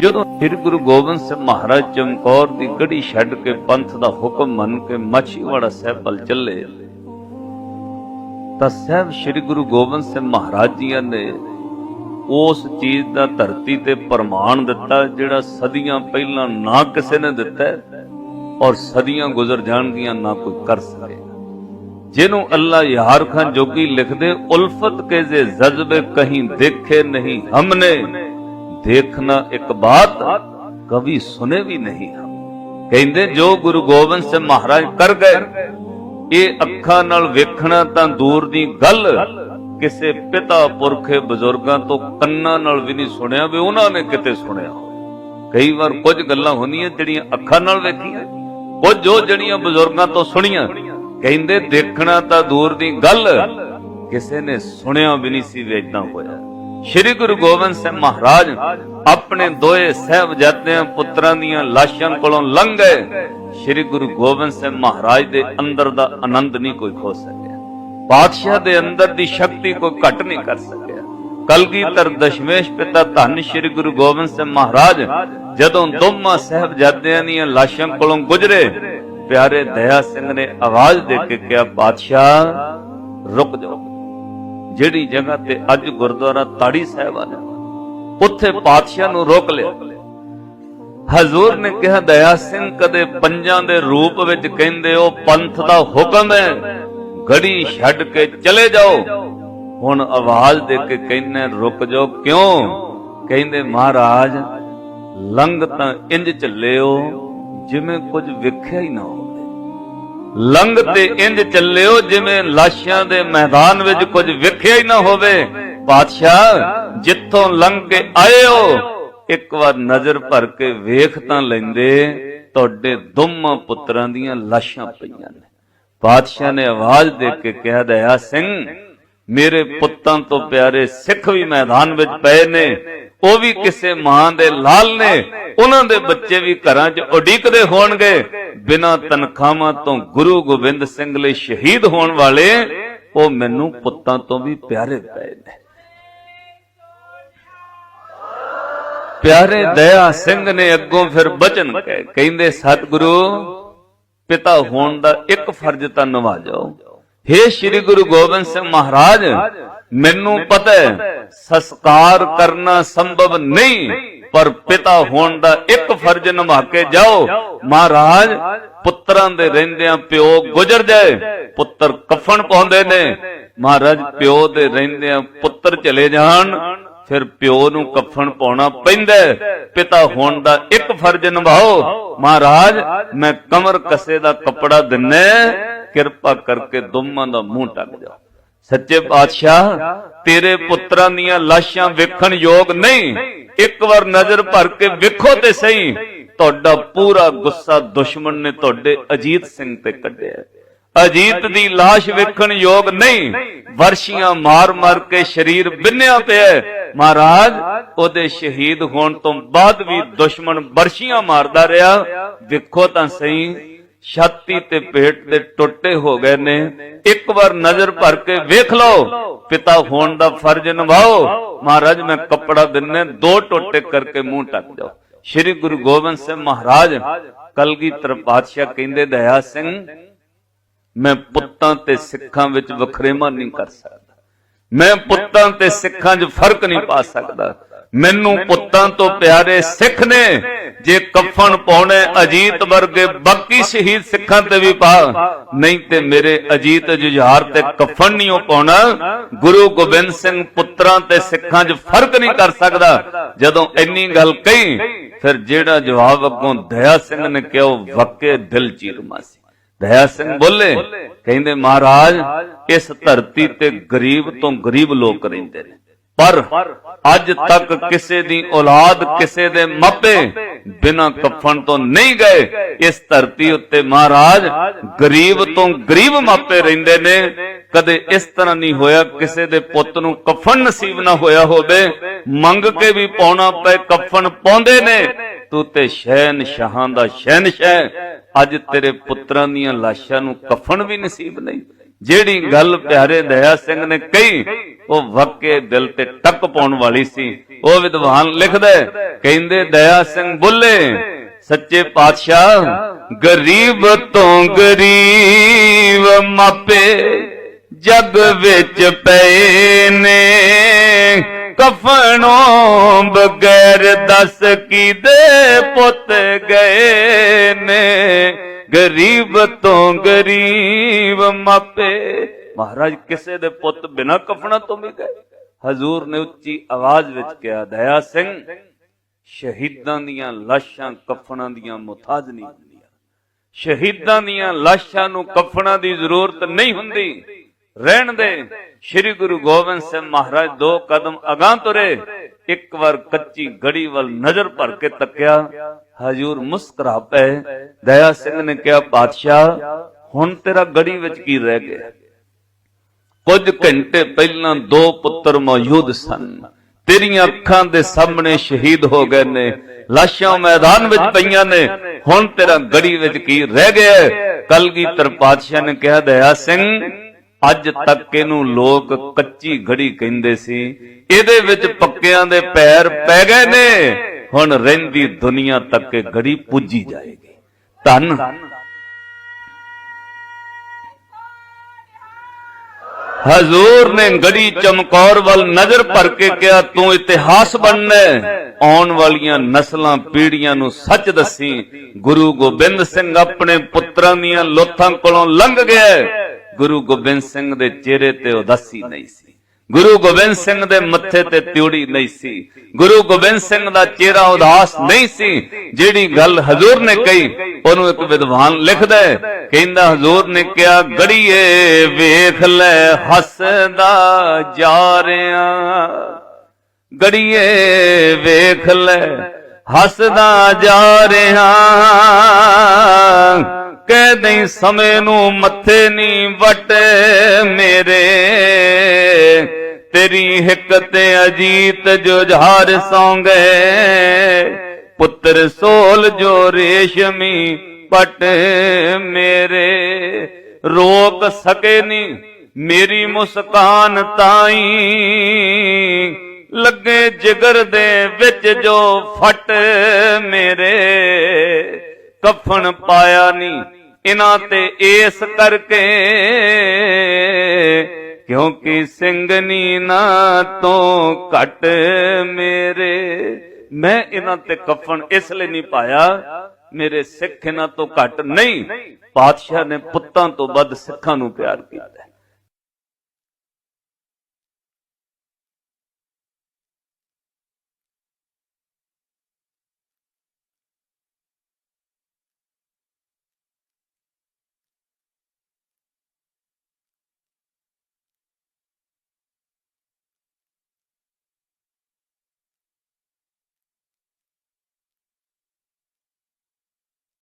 ਜਦੋਂ ਸ੍ਰੀ ਗੁਰੂ ਗੋਬਿੰਦ ਸਿੰਘ ਮਹਾਰਾਜ ਚਮਕੌਰ ਦੀ ਗੜੀ ਛੱਡ ਕੇ ਪੰਥ ਦਾ ਹੁਕਮ ਮੰਨ ਕੇ ਮਾਛੀਵਾੜਾ ਸਾਹਿਬ ਵੱਲ ਚੱਲੇ, ਤਾਂ ਸਾਹਿਬ ਸ੍ਰੀ ਗੁਰੂ ਗੋਬਿੰਦ ਸਿੰਘ ਮਹਾਰਾਜ ਜੀਆਂ ਨੇ ਉਸ ਚੀਜ਼ ਦਾ ਧਰਤੀ ਤੇ ਪ੍ਰਮਾਣ ਦਿੱਤਾ ਜਿਹੜਾ ਸਦੀਆਂ ਪਹਿਲਾਂ ਨਾ ਕਿਸੇ ਨੇ ਦਿੱਤਾ ਔਰ ਸਦੀਆਂ ਗੁਜ਼ਰ ਜਾਣਗੀਆਂ ਨਾ ਕੋਈ ਕਰ ਸਕੇ। ਜਿਹਨੂੰ ਅੱਲਾ ਯਾਰ ਖਾਨ ਜੋਗੀ ਲਿਖਦੇ, ਉਲਫਤ ਕੇ ਜੇ ਜਜ਼ਬੇ ਕਹੀਂ ਦੇਖੇ ਨਹੀਂ ਹਮਨੇ। ਦੇਖਣਾ ਇੱਕ ਬਾਤ ਕਵੀ ਸੁਨੇ ਵੀ ਨਹੀਂ ਕਹਿੰਦੇ, ਜੋ ਗੁਰੂ ਗੋਬਿੰਦ ਸਿੰਘ ਮਹਾਰਾਜ ਕਰ ਗਏ, ਇਹ ਅੱਖਾਂ ਨਾਲ ਵੇਖਣਾ ਤਾਂ ਦੂਰ ਦੀ ਗੱਲ। ਕਿਸੇ ਪਿਤਾ ਪੁਰਖੇ ਬਜ਼ੁਰਗਾਂ ਤੋਂ ਕੰਨਾਂ ਨਾਲ ਵੀ ਨਹੀਂ ਸੁਣਿਆ ਵੀ ਉਹਨਾਂ ਨੇ ਕਿਤੇ ਸੁਣਿਆ ਹੋਵੇ। ਕਈ ਵਾਰ ਕੁਝ ਗੱਲਾਂ ਹੁੰਦੀਆਂ ਜਿਹੜੀਆਂ ਅੱਖਾਂ ਨਾਲ ਵੇਖੀਆਂ, ਕੁਝ ਜੋ ਜਿਹੜੀਆਂ ਬਜ਼ੁਰਗਾਂ ਤੋਂ ਸੁਣੀਆਂ। ਕਹਿੰਦੇ, ਦੇਖਣਾ ਤਾਂ ਦੂਰ ਦੀ ਗੱਲ। ਕਿਸੇ ਨੇ ਸੁਣਿਆ ਵੀ ਨਹੀਂ ਸੀ ਵੀ ਏਦਾਂ ਹੋਇਆ। ਸ੍ਰੀ ਗੁਰੂ ਗੋਬਿੰਦ ਸਿੰਘ ਮਹਾਰਾਜ ਆਪਣੇ ਦੋਏ ਸਹਿਬਜ਼ਾਦਿਆਂ ਪੁੱਤਰਾਂ ਦੀਆਂ ਲਾਸ਼ਾਂ ਕੋਲੋਂ ਲੰਘ ਗਏ। ਸ੍ਰੀ ਗੁਰੂ ਗੋਬਿੰਦ ਸਿੰਘ ਮਹਾਰਾਜ ਦੇ ਅੰਦਰ ਦਾ ਆਨੰਦ ਨਹੀਂ ਕੋਈ ਖੋ ਸਕਿਆ। ਪਾਤਸ਼ਾਹ ਦੇ ਅੰਦਰ ਦੀ ਸ਼ਕਤੀ ਕੋਈ ਘਟ ਨਹੀਂ ਕਰ ਸਕਿਆ। ਕਲਗੀਧਰ ਦਸ਼ਮੇਸ਼ ਪਿਤਾ ਧੰਨ ਸ੍ਰੀ ਗੁਰੂ ਗੋਬਿੰਦ ਸਿੰਘ ਮਹਾਰਾਜ ਜਦੋਂ ਦੋਮਾ ਸਹਿਬਜ਼ਾਦਿਆਂ ਦੀਆਂ ਲਾਸ਼ਾਂ ਕੋਲੋਂ ਗੁਜ਼ਰੇ, ਪਿਆਰੇ ਦਇਆ ਸਿੰਘ ਨੇ ਆਵਾਜ਼ ਦੇ ਕੇ ਕਿਹਾ, ਪਾਤਸ਼ਾਹ, ਰੁਕ ਜਾਓ। ਜਿਹੜੀ ਜਗ੍ਹਾ ਤੇ ਅੱਜ ਗੁਰਦੁਆਰਾ ਤਾੜੀ ਸਾਹਿਬ ਆ ਉੱਥੇ ਪਾਤਸ਼ਾਹ ਨੂੰ ਰੋਕ ਲਿਆ। ਹਜ਼ੂਰ ਨੇ ਕਿਹਾ, ਦਇਆ ਸਿੰਘ, ਕਦੇ ਪੰਜਾਂ ਦੇ ਰੂਪ ਵਿੱਚ ਕਹਿੰਦੇ ਉਹ ਪੰਥ ਦਾ ਹੁਕਮ ਹੈ, ਗੜੀ ਛੱਡ ਕੇ ਚਲੇ ਜਾਓ। ਹੁਣ ਆਵਾਜ਼ ਦੇ ਕੇ ਕਹਿੰਨੇ ਰੁਕ ਜਾਓ, ਕਿਉਂ? ਕਹਿੰਦੇ, ਮਹਾਰਾਜ, ਲੰਘ ਤਾਂ ਇੰਜ ਚੱਲਿਓ ਜਿਵੇਂ ਕੁਝ ਵੇਖਿਆ ਹੀ ਨਾ ਹੋ। ਲੰਗ ਤੇ ਇੰਜ ਚੱਲਿਓ ਜਿਵੇਂ ਲਾਸ਼ਾਂ ਦੇ ਮੈਦਾਨ ਵਿੱਚ ਕੁਝ ਵੇਖਿਆ ਹੀ ਨਾ ਹੋਵੇ। ਬਾਦਸ਼ਾਹ, ਜਿੱਥੋਂ ਲੰਘ ਕੇ ਆਏ ਹੋ ਇੱਕ ਵਾਰ ਨਜ਼ਰ ਭਰ ਕੇ ਵੇਖ ਤਾਂ ਲੈਂਦੇ, ਤੁਹਾਡੇ ਦੋਵਾਂ ਪੁੱਤਰਾਂ ਦੀਆਂ ਲਾਸ਼ਾਂ ਪਈਆਂ ਨੇ। ਬਾਦਸ਼ਾਹ ਨੇ ਆਵਾਜ਼ ਦੇ ਕੇ ਕਿਹਾ ਦਇਆ ਸਿੰਘ ਮੇਰੇ ਪੁੱਤਾਂ ਤੋਂ ਪਿਆਰੇ ਸਿੱਖ ਵੀ ਮੈਦਾਨ ਵਿੱਚ ਪਏ ਨੇ। ਉਹ ਵੀ ਕਿਸੇ ਮਾਂ ਦੇ ਲਾਲ ਨੇ। ਉਹਨਾਂ ਦੇ ਬੱਚੇ ਵੀ ਘਰਾਂ 'ਚ ਉਡੀਕਦੇ ਹੋਣਗੇ। ਬਿਨਾਂ ਤਨਖਾਹਾਂ ਤੋਂ ਗੁਰੂ ਗੋਬਿੰਦ ਸਿੰਘ ਲਈ ਸ਼ਹੀਦ ਹੋਣ ਵਾਲੇ ਉਹ ਮੈਨੂੰ ਪੁੱਤਾਂ ਤੋਂ ਵੀ ਪਿਆਰੇ ਪਏ ਨੇ। ਪਿਆਰੇ ਦਇਆ ਸਿੰਘ ਨੇ ਅੱਗੋਂ ਫਿਰ ਬਚਨ ਕਹੇ ਕਹਿੰਦੇ ਸਤਿਗੁਰੂ ਪਿਤਾ ਹੋਣ ਦਾ ਇੱਕ ਫਰਜ਼ ਤਾਂ ਨਿਭਾਜੋ हे ਸ੍ਰੀ ਗੁਰੂ ਗੋਬਿੰਦ ਸਿੰਘ ਮਹਾਰਾਜ, ਮੈਨੂੰ ਪਤਾ ਹੈ ਸੰਸਕਾਰ ਕਰਨਾ ਸੰਭਵ ਨਹੀਂ, ਪਰ ਪਿਤਾ ਹੋਣ ਦਾ ਇੱਕ ਫਰਜ਼ ਨਿਭਾ ਕੇ ਜਾਓ। ਮਹਾਰਾਜ, ਪੁੱਤਰਾਂ ਦੇ ਰਹਿੰਦਿਆਂ ਪਿਓ ਗੁਜ਼ਰ ਜਾਏ, ਪੁੱਤਰ ਕਫਨ ਪਾਉਂਦੇ ਨੇ। ਮਹਾਰਾਜ, ਪਿਓ ਦੇ ਰਹਿੰਦਿਆਂ ਪੁੱਤਰ ਚਲੇ ਜਾਣ, ਫਿਰ ਪਿਓ ਨੂੰ ਕਫਨ ਪਾਉਣਾ ਪੈਂਦਾ ਪਿਤਾ ਹੋਣ ਦਾ ਇੱਕ ਫਰਜ਼ ਨਿਭਾਓ। ਮਹਾਰਾਜ, ਮੈਂ ਕਮਰ ਕਸੇ ਦਾ ਕੱਪੜਾ ਦਿੰਨੇ ਕਿਰਪਾ ਕਰਕੇ ਦੋਵਾਂ ਦਾ ਮੂੰਹ ਟੱਕ ਜਾਓ ਸੱਚੇ ਪਾਤਸ਼ਾਹ, ਤੇਰੇ ਪੁੱਤਰਾਂ ਦੀਆਂ ਲਾਸ਼ਾਂ ਵੇਖਣ ਯੋਗ ਨਹੀਂ। ਇੱਕ ਵਾਰ ਨਜ਼ਰ ਭਰ ਕੇ ਵੇਖੋ ਤੇ ਸਹੀ। ਤੁਹਾਡਾ ਪੂਰਾ ਗੁੱਸਾ ਦੁਸ਼ਮਣ ਨੇ ਤੁਹਾਡੇ ਅਜੀਤ ਸਿੰਘ ਤੇ ਕੱਢਿਆ ਅਜੀਤ ਦੀ লাশ ਵੇਖਣ ਯੋਗ ਨਹੀਂ। ਵਰਸ਼ੀਆਂ ਮਾਰ-ਮਾਰ ਕੇ ਸਰੀਰ ਬਿੰਨਿਆ ਪਿਆ ਮਹਾਰਾਜ, ਉਹਦੇ ਸ਼ਹੀਦ ਹੋਣ ਤੋਂ ਬਾਅਦ ਵੀ ਦੁਸ਼ਮਣ ਵਰਸ਼ੀਆਂ ਮਾਰਦਾ ਰਿਹਾ। ਵੇਖੋ ਤਾਂ ਸਹੀ। ਛਾਤੀ ਤੇ ਪੇਟ ਦੇ ਟੁੱਟੇ ਹੋ ਗਏ ਨੇ। ਇੱਕ ਵਾਰ ਨਜ਼ਰ ਭਰ ਕੇ ਵੇਖ ਲਓ। ਪਿਤਾ ਹੋਣ ਦਾ ਫਰਜ਼ ਨਿਭਾਓ। ਮਹਾਰਾਜ, ਮੈਂ ਕੱਪੜਾ ਦਿੰਨੇ, ਦੋ ਟੋਟੇ ਕਰਕੇ ਮੂੰਹ ਟੱਕ ਜਾਓ। ਸ੍ਰੀ ਗੁਰੂ ਗੋਬਿੰਦ ਸਿੰਘ ਮਹਾਰਾਜ ਕਲਗੀਧਰ ਪਾਤਸ਼ਾਹ ਕਹਿੰਦੇ, ਦਇਆ ਸਿੰਘ, ਮੈਂ ਪੁੱਤਾਂ ਤੇ ਸਿੱਖਾਂ ਵਿੱਚ ਵਖਰੇਵਾਂ ਨਹੀਂ ਕਰ ਸਕਦਾ। ਮੈਂ ਪੁੱਤਾਂ ਤੇ ਸਿੱਖਾਂ 'ਚ ਫ਼ਰਕ ਨਹੀਂ ਪਾ ਸਕਦਾ। ਮੈਨੂੰ ਪੁੱਤਾਂ ਤੋਂ ਪਿਆਰੇ ਸਿੱਖ ਨੇ ਜੇ ਕਫਨ ਪਾਉਣੇ ਅਜੀਤ ਵਰਗੇ ਬਾਕੀ ਸ਼ਹੀਦ ਸਿੱਖਾਂ ਤੇ ਵੀ ਪਾ। ਨਹੀਂ ਤੇ ਮੇਰੇ ਅਜੀਤ ਜੁਝਾਰ ਤੇ ਕਫਨ ਨਹੀਂ ਉਹ ਪਾਉਣਾ। ਗੁਰੂ ਗੋਬਿੰਦ ਸਿੰਘ ਪੁੱਤਰਾਂ ਤੇ ਸਿੱਖਾਂ 'ਚ ਫ਼ਰਕ ਨਹੀਂ ਕਰ ਸਕਦਾ। ਜਦੋਂ ਇੰਨੀ ਗੱਲ ਕਹੀ ਫਿਰ ਜਿਹੜਾ ਜਵਾਬ ਅੱਗੋਂ ਦਇਆ ਸਿੰਘ ਨੇ ਕਿਹਾ ਉਹ ਵਾਕੇ ਦਿਲ ਚੀਰਮਾ ਸੀ ਦਇਆ ਸਿੰਘ ਬੋਲੇ ਕਹਿੰਦੇ ਮਹਾਰਾਜ ਇਸ ਧਰਤੀ ਤੇ ਗਰੀਬ ਤੋਂ ਗਰੀਬ ਲੋਕ ਰਹਿੰਦੇ ਨੇ। ਪਰ ਅੱਜ ਤੱਕ ਕਿਸੇ ਦੀ ਔਲਾਦ ਕਿਸੇ ਦੇ ਮਾਪੇ ਬਿਨਾਂ ਕਫਨ ਤੋਂ ਨਹੀਂ ਗਏ। ਇਸ ਧਰਤੀ ਉੱਤੇ ਮਹਾਰਾਜ ਗਰੀਬ ਤੋਂ ਗਰੀਬ ਮਾਪੇ ਰਹਿੰਦੇ ਨੇ। ਕਦੇ ਇਸ ਤਰ੍ਹਾਂ ਨਹੀਂ ਹੋਇਆ ਕਿਸੇ ਦੇ ਪੁੱਤ ਨੂੰ ਕਫਨ ਨਸੀਬ ਨਾ ਹੋਇਆ ਹੋਵੇ। ਮੰਗ ਕੇ ਵੀ ਪਾਉਣਾ ਪਏ, ਕਫਨ ਪਾਉਂਦੇ ਨੇ। ਤੂੰ ਤੇ ਸ਼ਹਿਨ ਸ਼ਾਹਾਂ ਦਾ ਸ਼ਹਿਨ ਸ਼ਹਿ ਅੱਜ ਤੇਰੇ ਪੁੱਤਰਾਂ ਦੀਆਂ ਲਾਸ਼ਾਂ ਨੂੰ ਕਫਨ ਵੀ ਨਸੀਬ ਨਹੀਂ। ਜਿਹੜੀ ਗੱਲ ਪਿਆਰੇ ਦਇਆ ਸਿੰਘ ਨੇ ਕਹੀ, ਉਹ ਵਾਕੇ ਦਿਲ ਤੇ ਟੱਕ ਪਾਉਣ ਵਾਲੀ ਸੀ। ਉਹ ਵਿਦਵਾਨ ਲਿਖਦਾ ਕਹਿੰਦੇ, ਦਇਆ ਸਿੰਘ ਬੁੱਲੇ, ਸੱਚੇ ਪਾਤਸ਼ਾਹ, ਗਰੀਬ ਤੋਂ ਗਰੀਬ ਮਾਪੇ ਜਗ ਵਿੱਚ ਪਏ ਨੇ। ਕਫਨੋਂ ਬਗੈਰ ਦਸ ਕੀ ਪੁੱਤ ਗਏ ਨੇ? ਗਰੀਬ ਤੋਂ ਗਰੀਬ ਮਾਪੇ। ਮਹਾਰਾਜ, ਕਿਸੇ ਦੇ ਪੁੱਤ ਬਿਨਾ ਕਫਨਾ ਤੋਂ ਵੀ ਗਏ। ਹਜ਼ੂਰ ਨੇ ਉੱਚੀ ਆਵਾਜ਼ ਵਿੱਚ ਕਿਹਾ, ਦਇਆ ਸਿੰਘ, ਸ਼ਹੀਦਾਂ ਦੀਆਂ ਲਾਸ਼ਾਂ ਕਫਣਾਂ ਦੀਆਂ ਮੁਤਾਜ ਨਹੀਂ ਹੁੰਦੀਆਂ। ਸ਼ਹੀਦਾਂ ਦੀਆਂ ਲਾਸ਼ਾਂ ਨੂੰ ਕਫਣਾਂ ਦੀ ਜ਼ਰੂਰਤ ਨਹੀਂ ਹੁੰਦੀ। ਰਹਿਣ ਦੇ। ਸ੍ਰੀ ਗੁਰੂ ਗੋਬਿੰਦ ਸਿੰਘ ਮਹਾਰਾਜ ਦੋ ਕਦਮ ਅਗਾਹ ਤੁਰੇ। ਇੱਕ ਵਾਰ ਕੱਚੀ ਗੜੀ ਵੱਲ ਨਜ਼ਰ ਭਰ ਕੇ ਤੱਕਿਆ। ਹਜੂਰ ਮੁਸਕਰਾ ਪਏ ਦਇਆ ਸਿੰਘ ਨੇ ਕਿਹਾ ਪਾਤਸ਼ਾਹ ਹੁਣ ਤੇਰਾ ਗੜੀ ਵਿੱਚ ਕੀ ਰਹਿ ਗਿਆ? ਕੁਝ ਘੰਟੇ ਪਹਿਲਾਂ ਦੋ ਪੁੱਤਰ ਮੌਜੂਦ ਸਨ। ਤੇਰੀਆਂ ਅੱਖਾਂ ਦੇ ਸਾਹਮਣੇ ਸ਼ਹੀਦ ਹੋ ਗਏ ਨੇ। ਲਾਸ਼ਾਂ ਮੈਦਾਨ ਵਿੱਚ ਪਈਆਂ ਨੇ। ਹੁਣ ਤੇਰਾ ਗੜੀ ਵਿੱਚ ਕੀ ਰਹਿ ਗਿਆ ਹੈ? ਕਲਗੀਧਰ ਪਾਤਸ਼ਾਹ ਨੇ ਕਿਹਾ, ਦਇਆ ਸਿੰਘ ਅੱਜ ਤੱਕ ਇਹਨੂੰ ਲੋਕ ਕੱਚੀ ਘੜੀ ਕਹਿੰਦੇ ਸੀ। ਇਹਦੇ ਵਿੱਚ ਪੱਕਿਆਂ ਦੇ ਪੈਰ ਪੈ ਗਏ ਨੇ। ਹੁਣ ਰਹਿੰਦੀ ਦੁਨੀਆ ਤੱਕ ਇਹ ਘੜੀ ਪੁੱਜੀ ਜਾਏਗੀ। ਧੰਨ। ਹਜ਼ੂਰ ਨੇ ਗੜੀ ਚਮਕੌਰ ਵੱਲ ਨਜ਼ਰ ਭਰ ਕੇ ਕਿਹਾ, ਤੂੰ ਇਤਿਹਾਸ ਬਣਨਾ ਆਉਣ ਵਾਲੀਆਂ ਨਸਲਾਂ, ਪੀੜ੍ਹੀਆਂ ਨੂੰ ਸੱਚ ਦੱਸੀ। ਗੁਰੂ ਗੋਬਿੰਦ ਸਿੰਘ ਆਪਣੇ ਪੁੱਤਰਾਂ ਦੀਆਂ ਲੋਥਾਂ ਕੋਲੋਂ ਲੰਘ ਗਿਆ ਗੁਰੂ ਗੋਬਿੰਦ ਸਿੰਘ ਦੇ ਚਿਹਰੇ ਤੇ ਉਦਾਸੀ ਨਹੀਂ ਸੀ। ਗੁਰੂ ਗੋਬਿੰਦ ਸਿੰਘ ਦੇ ਮੱਥੇ ਤੇ ਤਿਉੜੀ ਨਹੀਂ ਸੀ। ਗੁਰੂ ਗੋਬਿੰਦ ਸਿੰਘ ਦਾ ਚਿਹਰਾ ਉਦਾਸ ਨਹੀਂ ਸੀ, ਜਿਹੜੀ ਗੱਲ ਹਜ਼ੂਰ ਨੇ ਕਹੀ, ਉਹਨੂੰ ਇੱਕ ਵਿਦਵਾਨ ਲਿਖਦਾ ਹੈ, ਕਹਿੰਦਾ ਹਜ਼ੂਰ ਨੇ ਕਿਹਾ, ਗੜੀਏ ਵੇਖ ਲੈ ਹੱਸਦਾ ਜਾ ਰਿਆਂ ਗੜੀਏ ਵੇਖ ਲੈ ਹੱਸਦਾ ਜਾ ਰਿਹਾ ਕਹਿ ਦਈ ਸਮੇ ਨੂੰ ਮੱਥੇ ਨਹੀਂ ਵਟ ਮੇਰੇ। ਤੇਰੀ ਹਿੱਕ ਤੇ ਅਜੀਤ ਜੋ ਸੌਂਗੇ, ਪੁੱਤਰ ਸੋਲ ਜੋ ਰੇਸ਼ਮੀ ਪਟ ਮੇਰੇ। ਰੋਕ ਸਕੇ ਨਹੀਂ ਮੇਰੀ ਮੁਸਕਾਨ ਤਾਈ, ਲੱਗੇ ਜਿਗਰ ਦੇ ਵਿੱਚ ਜੋ ਫਟ ਮੇਰੇ। ਕਫਨ ਪਾਇਆ ਨਹੀਂ ਇਹਨਾਂ ਤੇ ਇਸ ਕਰਕੇ ਕਿਉਂਕਿ ਸਿੰਘਨੀ ਨਾ ਤੋਂ ਘਟ ਮੇਰੇ, ਮੈਂ ਇਹਨਾਂ ਤੇ ਕਫਨ ਇਸ ਲਈ ਨਹੀਂ ਪਾਇਆ, ਮੇਰੇ ਸਿੱਖ ਇਹਨਾਂ ਤੋਂ ਘਟ ਨਹੀਂ। ਪਾਤਸ਼ਾਹ ਨੇ ਪੁੱਤਾਂ ਤੋਂ ਵੱਧ ਸਿੱਖਾਂ ਨੂੰ ਪਿਆਰ ਕੀਤਾ।